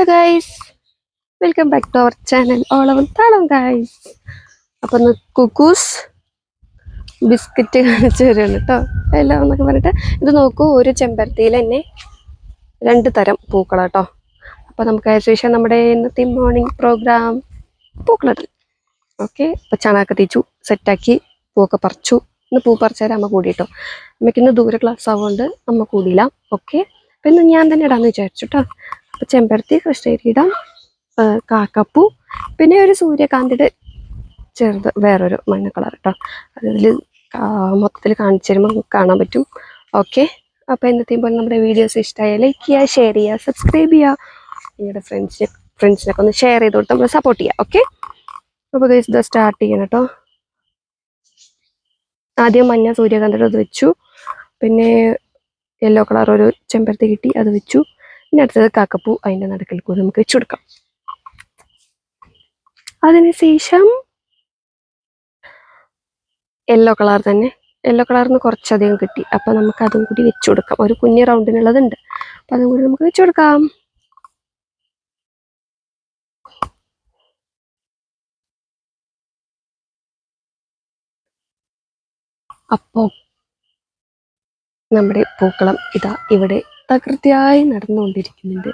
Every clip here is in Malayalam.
Hello guys welcome back to our channel ഓളവൻ താളം ഗൈസ് അപ്പം കുക്കൂസ് ബിസ്ക്കറ്റ് കാണിച്ചു തരുകയാണ് കേട്ടോ എല്ലാം എന്നൊക്കെ പറഞ്ഞിട്ട് ഇത് നോക്കൂ ഒരു ചെമ്പരത്തിയിൽ തന്നെ രണ്ട് തരം പൂക്കള കേട്ടോ അപ്പോൾ നമുക്ക് അതിനുശേഷം നമ്മുടെ ഇന്നത്തെ മോർണിംഗ് പ്രോഗ്രാം പൂക്കളിടൽ ഓക്കെ അപ്പോൾ ചാണകൊക്കെ തേച്ചു സെറ്റാക്കി പൂവൊക്കെ പറിച്ചു. ഇന്ന് പൂ പറിച്ചാൽ അമ്മ കൂടി കേട്ടോ അമ്മയ്ക്ക് ഇന്ന് ദൂരെ ക്ലാസ് ആവുകൊണ്ട് അമ്മ കൂടിയില്ല. ഓക്കെ അപ്പം ഇന്ന് ഞാൻ തന്നെ ഇടാമെന്ന് വിചാരിച്ചു കേട്ടോ ചെമ്പരത്തി ആ, കാക്കപ്പൂ പിന്നെ ഒരു സൂര്യകാന്തിയുടെ ചെറുത് വേറൊരു മഞ്ഞ കളർ കേട്ടോ അതിൽ മൊത്തത്തിൽ കാണിച്ചു തരുമ്പോൾ കാണാൻ പറ്റും. ഓക്കെ അപ്പോൾ എന്നത്തെയും പോലെ നമ്മുടെ വീഡിയോസ് ഇഷ്ടമായ ലൈക്ക് ചെയ്യുക ഷെയർ ചെയ്യുക സബ്സ്ക്രൈബ് ചെയ്യുക. നിങ്ങളുടെ ഫ്രണ്ട്സിനെ ഫ്രണ്ട്സിനൊക്കെ ഒന്ന് ഷെയർ ചെയ്ത് കൊടുത്ത് നമ്മൾ സപ്പോർട്ട് ചെയ്യുക. ഓക്കെ അപ്പോൾ ഇത് സ്റ്റാർട്ട് ചെയ്യണം കേട്ടോ ആദ്യം മഞ്ഞ സൂര്യകാന്തിയുടെ അത് വെച്ചു. പിന്നെ യെല്ലോ കളർ ഒരു ചെമ്പരത്തി കിട്ടി അത് വെച്ചു. പിന്നെ അടുത്തത് കാക്കപ്പൂ അതിന്റെ നടുക്കിൽ കൂടി നമുക്ക് വെച്ചു കൊടുക്കാം. അതിനുശേഷം യെല്ലോ കളർ തന്നെ. യെല്ലോ കളറിന് കുറച്ചധികം കിട്ടി. അപ്പം നമുക്ക് അതും കൂടി വെച്ചു കൊടുക്കാം. ഒരു കുഞ്ഞ് റൗണ്ടിനുള്ളതുണ്ട് അപ്പം അതും കൂടി നമുക്ക് വെച്ചു കൊടുക്കാം. അപ്പോൾ നമ്മുടെ പൂക്കളം ഇതാ ഇവിടെ തകൃതിയായി നടന്നുകൊണ്ടിരിക്കുന്നുണ്ട്.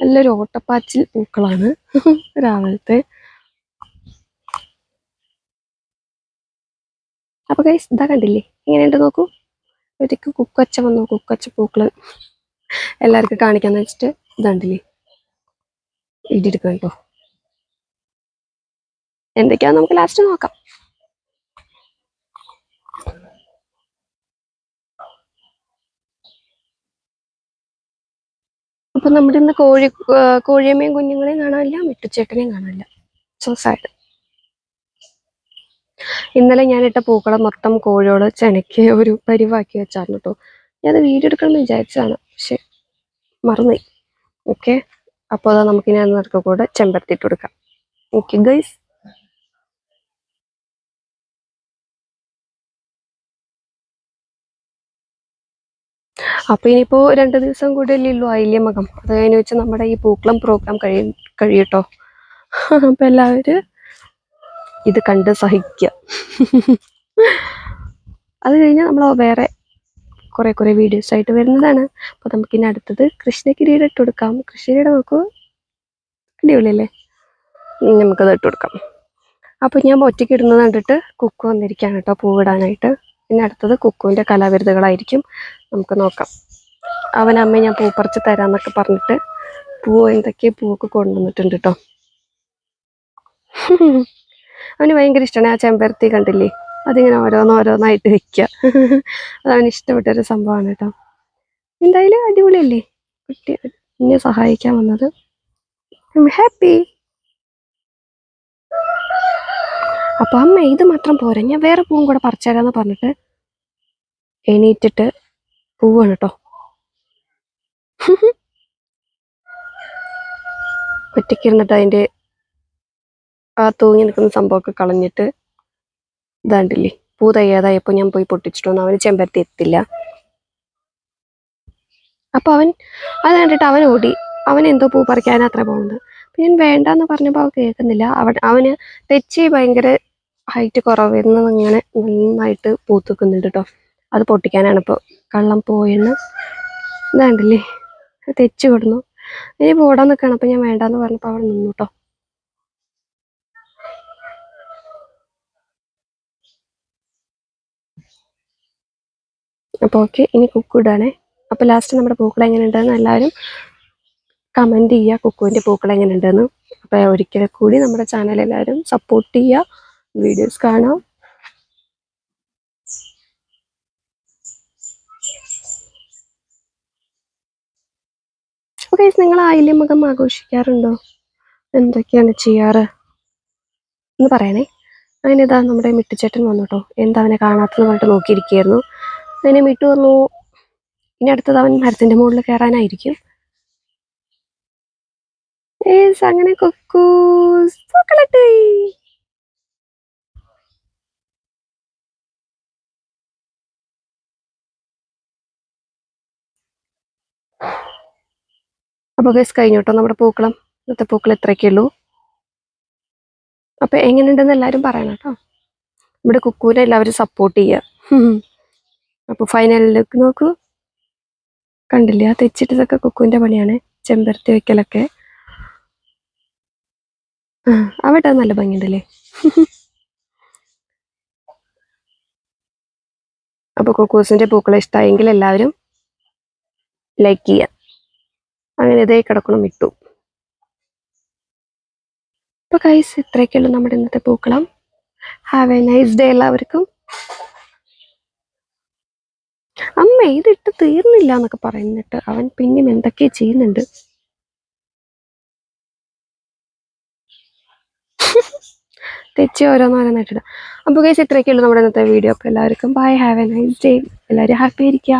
നല്ലൊരു ഓട്ടപ്പാച്ചിൽ പൂക്കളാണ് രാവിലത്തെ. അപ്പൊ കൈസ് ഇതാ കണ്ടില്ലേ? എങ്ങനെയുണ്ട് നോക്കൂ. ഒരിക്കൽ കുക്കച്ച വന്നു. കുക്കച്ച പൂക്കൾ എല്ലാവർക്കും കാണിക്കാന്ന് വെച്ചിട്ട് ഇതാണ്ടില്ലേ? ഇടിയെടുക്കാം കേട്ടോ. എന്തൊക്കെയാന്ന് നമുക്ക് ലാസ്റ്റ് നോക്കാം. അപ്പൊ നമ്മുടെ ഇന്ന് കോഴി കോഴിയമ്മയും കുഞ്ഞുങ്ങളെയും കാണാനില്ല മിട്ടുച്ചേട്ടനെയും കാണാനില്ല. സോ സാഡ് ഇന്നലെ ഞാനിട്ട പൂക്കളെ മൊത്തം കോഴിയോട് ചെനയ്ക്ക് ഒരു പരിവാക്കി വെച്ചായിരുന്നു കേട്ടോ ഞാനത് വീഡിയോ എടുക്കണം എന്ന് വിചാരിച്ചതാണ് പക്ഷെ മറന്നുപോയി. ഓക്കെ അപ്പോൾ നമുക്ക് ഇനി അതിനൊക്കെ കൂടെ ചെമ്പരത്തിട്ട് കൊടുക്കാം. ഓക്കെ ഗൈസ് അപ്പൊ ഇനിയിപ്പോൾ രണ്ട് ദിവസം കൂടെ അല്ലേ ഉള്ളൂ ആയില്യമകം അത് കഴിഞ്ഞ് വെച്ച് നമ്മുടെ ഈ പൂക്കളം പ്രോഗ്രാം കഴി കഴിയട്ടോ. അപ്പോൾ എല്ലാവരും ഇത് കണ്ട് സഹിക്കുക അത് കഴിഞ്ഞാൽ നമ്മൾ വേറെ കുറേ കുറേ വീഡിയോസ് ആയിട്ട് വരുന്നതാണ്. അപ്പോൾ നമുക്ക് ഇനി അടുത്തത് കൃഷ്ണകിരീടം ഇട്ട് കൊടുക്കാം. കൃഷ്ണകിരീടം നോക്കൂ. അടിപൊളിയല്ലേ? നമുക്കത് ഇട്ട് കൊടുക്കാം. അപ്പോൾ ഞാൻ ഒറ്റയ്ക്ക് ഇടുന്നത് കണ്ടിട്ട് കുക്ക് വന്നിരിക്കുകയാണ് കേട്ടോ പൂവിടാനായിട്ട്. പിന്നെ അടുത്തത് കുക്കുവിന്റെ കലാവിരുതുകളായിരിക്കും നമുക്ക് നോക്കാം. അവൻ അമ്മയെ ഞാൻ പൂ പറിച്ച് തരാമെന്നൊക്കെ പറഞ്ഞിട്ട് പൂ എന്തൊക്കെ പൂവൊക്കെ കൊണ്ടുവന്നിട്ടുണ്ട് കേട്ടോ അവന് ഭയങ്കര ഇഷ്ടമാണ് ആ ചെമ്പരത്തി കണ്ടില്ലേ? അതിങ്ങനെ ഓരോന്നോരോന്നായിട്ട് വെക്കുക അത് അവന് ഇഷ്ടപ്പെട്ടൊരു സംഭവമാണ് കേട്ടോ എന്തായാലും അടിപൊളിയല്ലേ? കുട്ടി എന്നെ സഹായിക്കാൻ വന്നത്. ഐ ഹാപ്പി അപ്പൊ അമ്മ ഇത് മാത്രം പോരാ. ഞാൻ വേറെ പൂവും കൂടെ പറിച്ചേരാന്ന് പറഞ്ഞിട്ട് എണീറ്റിട്ട് പൂവാണ് കേട്ടോ ഒറ്റയ്ക്കിരുന്നിട്ട് അതിന്റെ ആ തൂങ്ങി നിൽക്കുന്ന സംഭവമൊക്കെ കളഞ്ഞിട്ട് ഇതാണ്ടില്ലേ പൂ തയ്യാതായപ്പോ ഞാൻ പോയി പൊട്ടിച്ചിട്ടൊന്നും അവന് ചെമ്പരത്തി എത്തില്ല. അപ്പം അവൻ അത് കണ്ടിട്ട് അവൻ ഓടി. അവൻ എന്തോ പൂ പറിക്കാനാ അത്ര പോകുന്നത് അപ്പം ഞാൻ വേണ്ടെന്ന് പറഞ്ഞപ്പോൾ അവൻ കേൾക്കുന്നില്ല. അവൻ അവന് തെച്ചി ഭയങ്കര ഹൈറ്റ് കുറവായിരുന്നു അങ്ങനെ നന്നായിട്ട് പൂത്തുക്കുന്നുണ്ട് കേട്ടോ അത് പൊട്ടിക്കാനാണ് ഇപ്പോൾ കള്ളം പോയെന്ന്. ഇതാണ്ടില്ലേ? തെച്ച് കൊടുന്നു ഇനി പോടാൻ നിൽക്കണം അപ്പം ഞാൻ വേണ്ടാന്ന് പറഞ്ഞപ്പോൾ അവിടെ നിന്നു കേട്ടോ അപ്പോൾ ഓക്കെ ഇനി കുക്കുടാണേ അപ്പോൾ ലാസ്റ്റ് നമ്മുടെ പൂക്കൾ എങ്ങനെയുണ്ടെന്ന് എല്ലാവരും കമന്റ് ചെയ്യുക കുക്കുവിന്റെ പൂക്കൾ എങ്ങനെയുണ്ടെന്ന്. അപ്പോൾ ഒരിക്കൽ കൂടി നമ്മുടെ ചാനൽ എല്ലാവരും സപ്പോർട്ട് ചെയ്യുക വീഡിയോസ് കാണാം. ഓക്കെ നിങ്ങൾ ആയില്യമകം ആഘോഷിക്കാറുണ്ടോ? എന്തൊക്കെയാണ് ചെയ്യാറ്? എന്ന് പറയണേ. അങ്ങനെ ഇതാ നമ്മുടെ മിട്ടുചേട്ടൻ വന്നു കേട്ടോ എന്താ അവനെ കാണാത്തെന്ന് പറഞ്ഞിട്ട് നോക്കിയിരിക്കുകയായിരുന്നു. അതിനെ മിട്ടു വന്നു. ഇനി അടുത്തത് അവൻ മരത്തിന്റെ മുകളിൽ കയറാനായിരിക്കും. ഏസ് അങ്ങനെ കൊക്കൂസ്. പൂക്കളിട്ട് അപ്പൊ ഗസ് കഴിഞ്ഞു കേട്ടോ നമ്മുടെ പൂക്കളം. ഇന്നത്തെ പൂക്കൾ ഇത്രയൊക്കെ ഉള്ളൂ. അപ്പൊ എങ്ങനെയുണ്ടെന്ന് എല്ലാവരും പറയണം കേട്ടോ നമ്മുടെ കുക്കൂനെ എല്ലാവരും സപ്പോർട്ട് ചെയ്യുക അപ്പോൾ ഫൈനൽ ലുക്ക് നോക്കൂ. കണ്ടില്ലേ ആ തെച്ചിട്ടതൊക്കെ കുക്കുവിന്റെ പണിയാണ്. ചെമ്പരത്തി വയ്ക്കലൊക്കെ ആ അവിടെ നല്ല ഭംഗിയുണ്ടല്ലേ? അപ്പോൾ കുക്കൂസിന്റെ പൂക്കളെ ഇഷ്ടമായെങ്കിൽ എല്ലാവരും ലൈക്ക് ചെയ്യുക അങ്ങനെ ഇതേ കിടക്കണം ഇട്ടു. അപ്പൊ കൈസ് ഇത്രയൊക്കെയുള്ളൂ നമ്മുടെ ഇന്നത്തെ പൂക്കളം. ഹാവ് എ നൈസ് ഡേ എല്ലാവർക്കും. അമ്മ ഇതിട്ട് തീർന്നില്ല എന്നൊക്കെ പറയുന്നിട്ട് അവൻ പിന്നെയും എന്തൊക്കെയോ ചെയ്യുന്നുണ്ട്. തെച്ചി ഓരോന്നോരോന്നായിട്ടിടാം അപ്പോൾ കേസ് ഇത്രയൊക്കെയുള്ളൂ നമ്മുടെ ഇന്നത്തെ വീഡിയോ അപ്പോൾ എല്ലാവർക്കും bye have a nice day എല്ലാവരും ഹാപ്പി ആയിരിക്കുക.